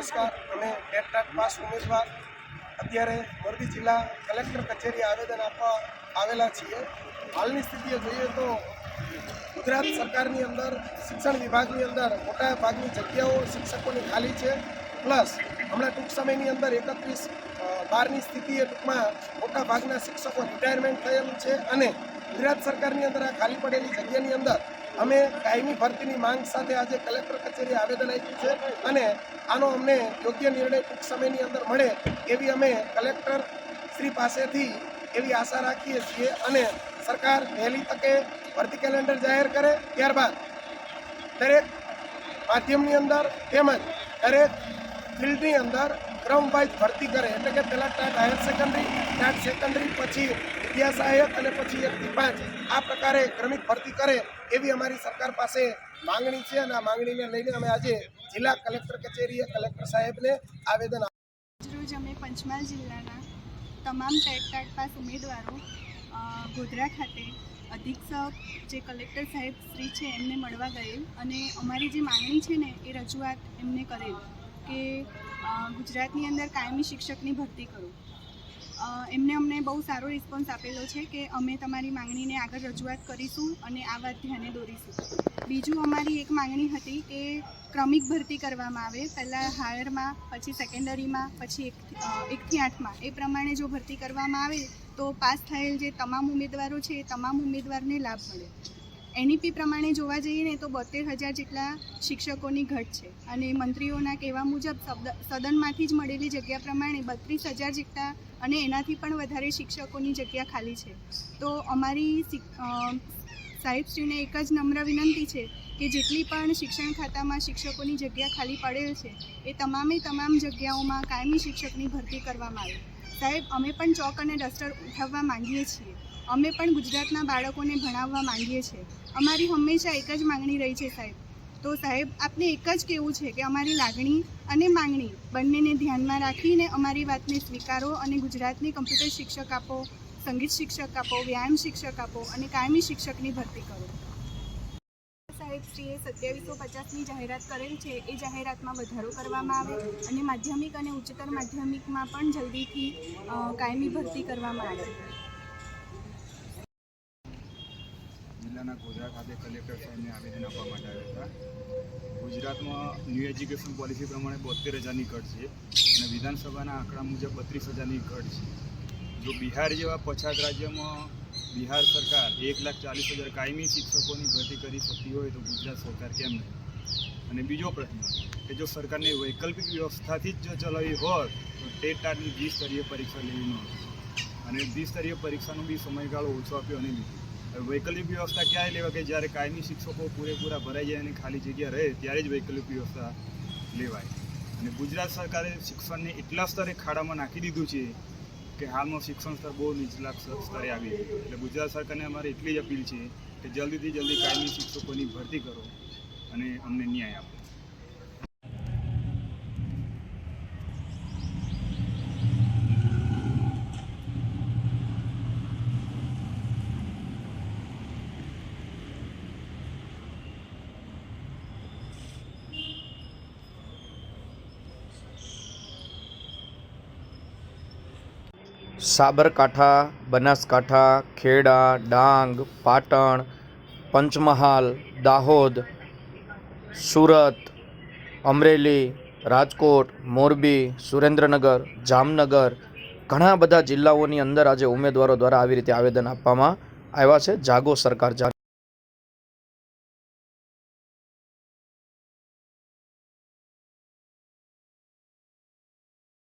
નમસ્કાર. અમે TET pass ઉમેદવાર. અત્યારે મોરબી જિલ્લા કલેક્ટર કચેરી આવેદન આપવા આવેલા છીએ. હાલની સ્થિતિએ જોઈએ તો ગુજરાત સરકારની અંદર, શિક્ષણ વિભાગની અંદર મોટા ભાગની જગ્યાઓ શિક્ષકોની ખાલી છે. પ્લસ હમણાં ટૂંક સમયની અંદર એકત્રીસ બારની સ્થિતિએ ટૂંકમાં મોટા ભાગના શિક્ષકો રિટાયરમેન્ટ થયેલું છે અને ગુજરાત સરકારની અંદર આ ખાલી પડેલી જગ્યાની અંદર અમે કાયમી ભરતીની માંગ સાથે આજે કલેક્ટર કચેરી આવેદન આપ્યું છે અને આનો અમને યોગ્ય નિર્ણય ટૂંક સમયની અંદર મળે એવી અમે કલેક્ટર શ્રી પાસેથી એવી આશા રાખીએ છીએ અને સરકાર વહેલી તકે ભરતી કેલેન્ડર જાહેર કરે ત્યારબાદ દરેક માધ્યમની અંદર તેમજ દરેક ફિલ્ડની અંદર ક્રમવાઇઝ ભરતી કરે એટલે કે પહેલાં TAT higher secondary TAT secondary પછી વિદ્યા સહાયક અને પછી એકથી પાંચ આ પ્રકારે ક્રમિક ભરતી કરે એવી અમારી સરકાર પાસે માંગણી છે અને આ માંગણીને લઈને અમે આજે જિલ્લા કલેક્ટર કચેરીએ કલેક્ટર સાહેબને આવેદન રોજ અમે પંચમહાલ જિલ્લાના તમામ ટેટ ટાટ પાસ ઉમેદવારો ગોધરા ખાતે અધિક્ષક જે કલેક્ટર સાહેબ શ્રી છે એમને મળવા ગયેલ અને અમારી જે માંગણી છે ને એ રજૂઆત એમને કરેલ કે ગુજરાતની અંદર કાયમી શિક્ષકની ભરતી કરો. એમને અમને બહુ સારો રિસ્પોન્સ આપેલો છે કે અમે તમારી માંગણીને આગળ રજૂઆત કરીશું અને આ વાત ધ્યાને દોરીશું. બીજું અમારી એક માંગણી હતી કે ક્રમિક ભરતી કરવામાં આવે. પહેલાં હાયરમાં, પછી સેકન્ડરીમાં પછી એક એકથી આઠમાં. એ પ્રમાણે જો ભરતી કરવામાં આવે તો પાસ થયેલ જે તમામ ઉમેદવારો છે એ તમામ ઉમેદવારને લાભ મળે. એનઈપી પ્રમાણે જોવા જઈએ ને તો બોતેર હજાર જેટલા શિક્ષકોની ઘટ છે. અને મંત્રીઓના કહેવા મુજબ સદનમાંથી જ મળેલી જગ્યા પ્રમાણે બત્રીસ હજાર જેટલા અને એનાથી પણ વધારે શિક્ષકોની જગ્યા ખાલી છે. તો અમારી સાહેબશ્રીને એક જ નમ્ર વિનંતી છે કે જેટલી પણ શિક્ષણ ખાતામાં શિક્ષકોની જગ્યા ખાલી પડેલ છે, એ તમામે તમામ જગ્યાઓમાં કાયમી શિક્ષકની ભરતી કરવામાં આવે. સાહેબ, અમે પણ ચોક અને ડસ્ટર ઉઠાવવા માંગીએ છીએ. અમે પણ ગુજરાતના બાળકોને ભણાવવા માંગીએ છીએ. અમારી હંમેશા એક જ માંગણી રહી છે સાહેબ. તો સાહેબ, આપને એક જ કહેવું છે કે અમારી લાગણી અને માંગણી બંનેને ધ્યાનમાં રાખીને અમારી વાતને સ્વીકારો અને ગુજરાતની કમ્પ્યુટર શિક્ષક આપો, સંગીત શિક્ષક આપો, વ્યાયામ શિક્ષક આપો અને કાયમી શિક્ષકની ભરતી કરો. સાહેબશ્રીએ સત્યાવીસો પચાસની જાહેરાત કરેલ છે. એ જાહેરાતમાં વધારો કરવામાં આવે અને માધ્યમિક અને ઉચ્ચતર માધ્યમિકમાં પણ જલ્દીથી કાયમી ભરતી કરવામાં આવે. જિલ્લાના ગોધરા ખાતે કલેક્ટર સાહેબને આવેદન આપવા માટે આવ્યા હતા. ગુજરાતમાં ન્યૂ એજ્યુકેશન પોલિસી પ્રમાણે બોતેર હજારની ઘટ છે અને વિધાનસભાના આંકડા મુજબ બત્રીસ હજારની ઘટ છે. જો બિહાર જેવા પછાત રાજ્યમાં બિહાર સરકાર એક લાખ ચાલીસ હજાર કાયમી શિક્ષકોની ભરતી કરી શકતી હોય તો ગુજરાત સરકાર કેમ નહીં? અને બીજો પ્રશ્ન, કે જો સરકારને વૈકલ્પિક વ્યવસ્થાથી જ જો ચલાવી હોત, તો ટેટ ટાટની દ્વિસ્તરીય પરીક્ષા લેવી ન અને દ્વિસ્તરીય પરીક્ષાનો બી સમયગાળો ઓછો આપ્યો અને લીધો. વૈકલ્પિક વ્યવસ્થા ક્યારે લેવા કે જ્યારે કાયમી શિક્ષકો પૂરેપૂરા ભરાઈ જાય અને ખાલી જગ્યા રહે ત્યારે જ વૈકલ્પિક વ્યવસ્થા લેવાય. અને ગુજરાત સરકારે શિક્ષણને એટલા સ્તરે ખાડામાં નાખી દીધું છે કે હાલમાં શિક્ષણ સ્તર બહુ નીચલા સ્તરે આવી ગયું એટલે ગુજરાત સરકારને અમારે એટલી જ અપીલ છે કે જલ્દીથી જલ્દી કાયમી શિક્ષકોની ભરતી કરો અને અમને ન્યાય આપો. સાબરકાંઠા, બનાસકાંઠા, ખેડા, ડાંગ, પાટણ, પંચમહાલ, દાહોદ, સુરત, અમરેલી, રાજકોટ, મોરબી, સુરેન્દ્રનગર, જામનગર ઘણા બધા જિલ્લાઓની અંદર આજે ઉમેદવારો દ્વારા આવી રીતે આવેદન આપવામાં આવ્યા છે. જાગો સરકાર